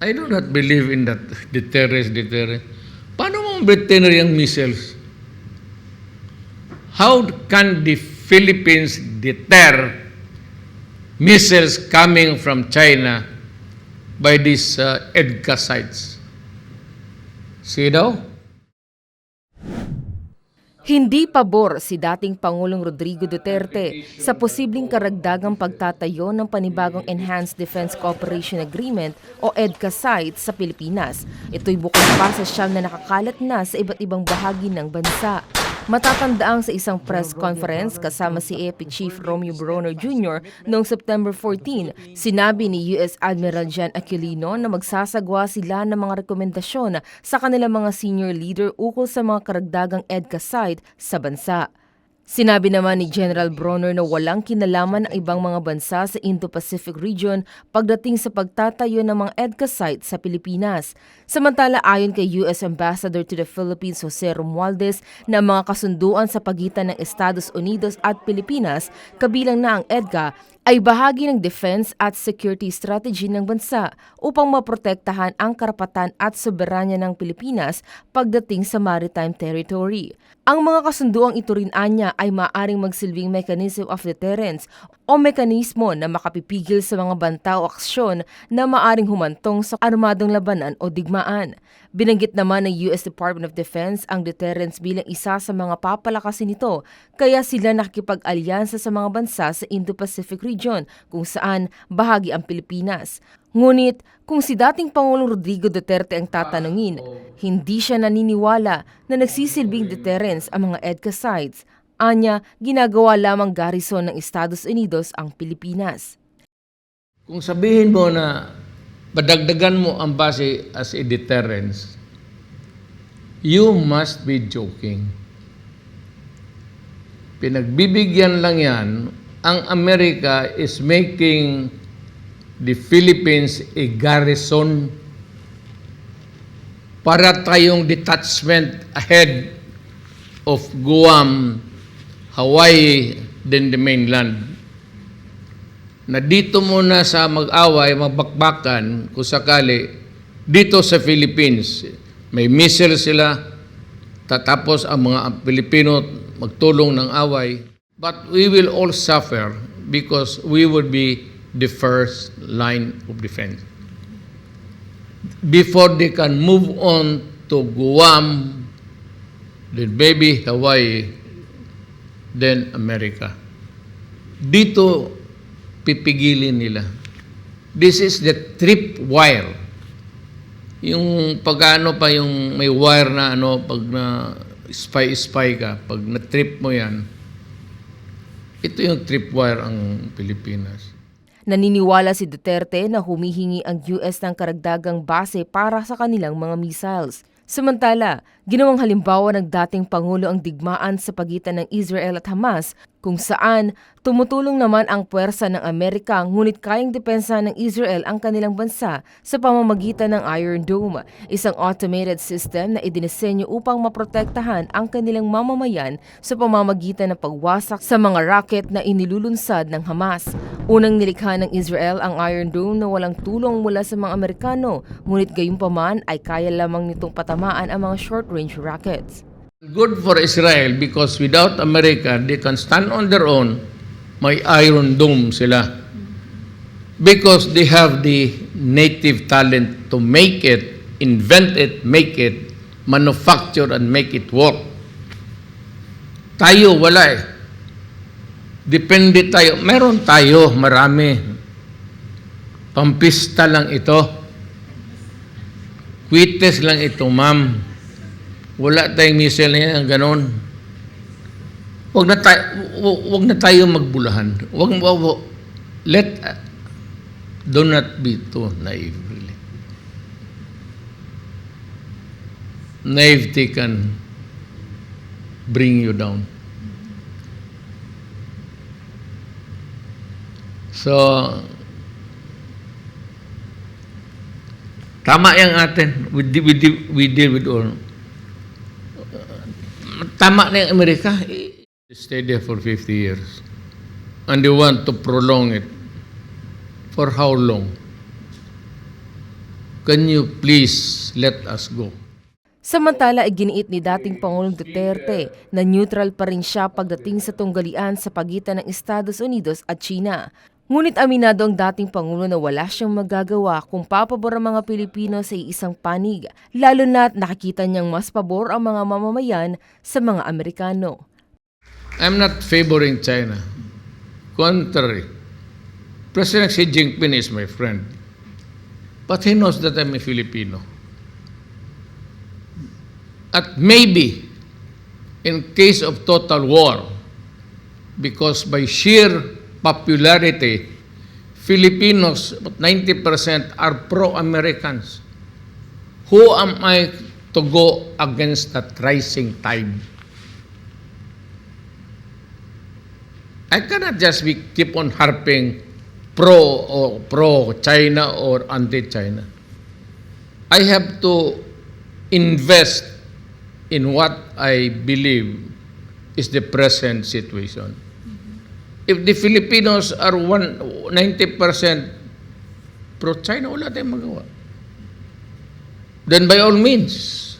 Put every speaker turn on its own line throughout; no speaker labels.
I do not believe in that deterrence, deterrence. Paano mo veterinary ang missiles? How can the Philippines deter missiles coming from China by these uh, EDCA sites? See daw?
Hindi pabor si dating Pangulong Rodrigo Duterte sa posibleng karagdagang pagtatayo ng panibagong Enhanced Defense Cooperation Agreement o EDCA sites sa Pilipinas. Ito'y bukod pa sa siyam na nakakalat na sa iba't ibang bahagi ng bansa. Matatandaang sa isang press conference kasama si AP Chief Romeo Bronner Jr. noong September 14, sinabi ni US Admiral Jan Aquilino na magsasagwa sila ng mga rekomendasyon sa kanilang mga senior leader ukol sa mga karagdagang EDCA site sa bansa. Sinabi naman ni General Bronner na walang kinalaman ang ibang mga bansa sa Indo-Pacific region pagdating sa pagtatayo ng mga EDCA sites sa Pilipinas. Samantala ayon kay US Ambassador to the Philippines Jose Romualdez na mga kasunduan sa pagitan ng Estados Unidos at Pilipinas, kabilang na ang EDCA, ay bahagi ng defense at security strategy ng bansa upang maprotektahan ang karapatan at soberanya ng Pilipinas pagdating sa maritime territory. Ang mga kasunduang ito rin anya ay maaring magsilbing mechanism of deterrence o mekanismo na makapipigil sa mga banta o aksyon na maaring humantong sa armadong labanan o digmaan. Binanggit naman ng US Department of Defense ang deterrence bilang isa sa mga papalakasin nito kaya sila nakikipag-alyansa sa mga bansa sa Indo-Pacific region kung saan bahagi ang Pilipinas. Ngunit kung si dating Pangulong Rodrigo Duterte ang tatanungin, hindi siya naniniwala na nagsisilbing deterrence ang mga EDCA sites. Anya, ginagawa lamang garrison ng Estados Unidos ang Pilipinas.
Kung sabihin mo na padagdagan mo ang base as a deterrence, you must be joking. Pinagbibigyan lang yan, ang Amerika is making the Philippines a garrison para tayong detachment ahead of Guam, Hawaii, then the mainland na dito muna sa mag-away, magbakbakan, kung sakali, dito sa Philippines, may missile sila, tatapos ang mga Pilipino magtulong ng away. But we will all suffer because we would be the first line of defense. Before they can move on to Guam, then maybe Hawaii, then America. Dito pipigilin nila. This is the tripwire. Yung pagano pa yung may wire na ano, pag na spy-spy ka, pag na-trip mo yan, ito yung tripwire ang Pilipinas.
Naniniwala si Duterte na humihingi ang US ng karagdagang base para sa kanilang mga missiles. Samantala, ginawang halimbawa ng dating Pangulo ang digmaan sa pagitan ng Israel at Hamas kung saan tumutulong naman ang puwersa ng Amerika ngunit kayang depensa ng Israel ang kanilang bansa sa pamamagitan ng Iron Dome, isang automated system na idinisenyo upang maprotektahan ang kanilang mamamayan sa pamamagitan ng pagwasak sa mga rocket na inilulunsad ng Hamas. Unang nilikha ng Israel ang Iron Dome na walang tulong mula sa mga Amerikano, ngunit gayunpaman ay kaya lamang nitong patamaan ang mga short-range rockets.
Good for Israel because without America, they can stand on their own. May iron dome sila. Because they have the native talent to make it, invent it, make it, manufacture and make it work. Tayo, wala eh. Depende tayo. Meron tayo, marami. Pampista lang ito. Quites lang ito, ma'am. Wala tayong missile na yan, ganon. Wag na tayo, wag na tayo magbulahan. Wag wag, wag let uh, do not be too naive really. Naivety can bring you down. So, tama yung atin. We, we, we deal with all. Tama na yung Amerika. They stayed there for 50 years. And they want to prolong it. For how long? can you please let us go?
Samantala ay giniit ni dating Pangulong Duterte na neutral pa rin siya pagdating sa tunggalian sa pagitan ng Estados Unidos at China. Ngunit aminado ang dating Pangulo na wala siyang magagawa kung papabor ang mga Pilipino sa isang panig, lalo na't nakikita niyang mas pabor ang mga mamamayan sa mga Amerikano.
I'm not favoring China. Contrary. President Xi Jinping is my friend. But he knows that I'm a Filipino. At maybe, in case of total war, because by sheer popularity, Filipinos, about 90% are pro-Americans. Who am I to go against that rising tide? I cannot just be keep on harping pro or pro China or anti China. I have to invest in what I believe is the present situation. If the Filipinos are one, 90% pro-China, wala tayong magawa. Then by all means,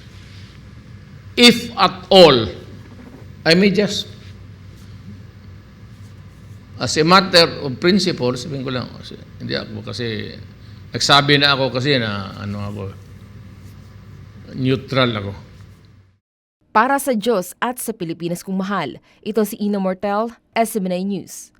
if at all, I may just As a matter of principle, sabihin ko lang, kasi, hindi ako kasi, nagsabi na ako kasi na, ano ako, neutral ako.
Para sa Diyos at sa Pilipinas kung mahal, ito si Ina Mortel, SMNA News.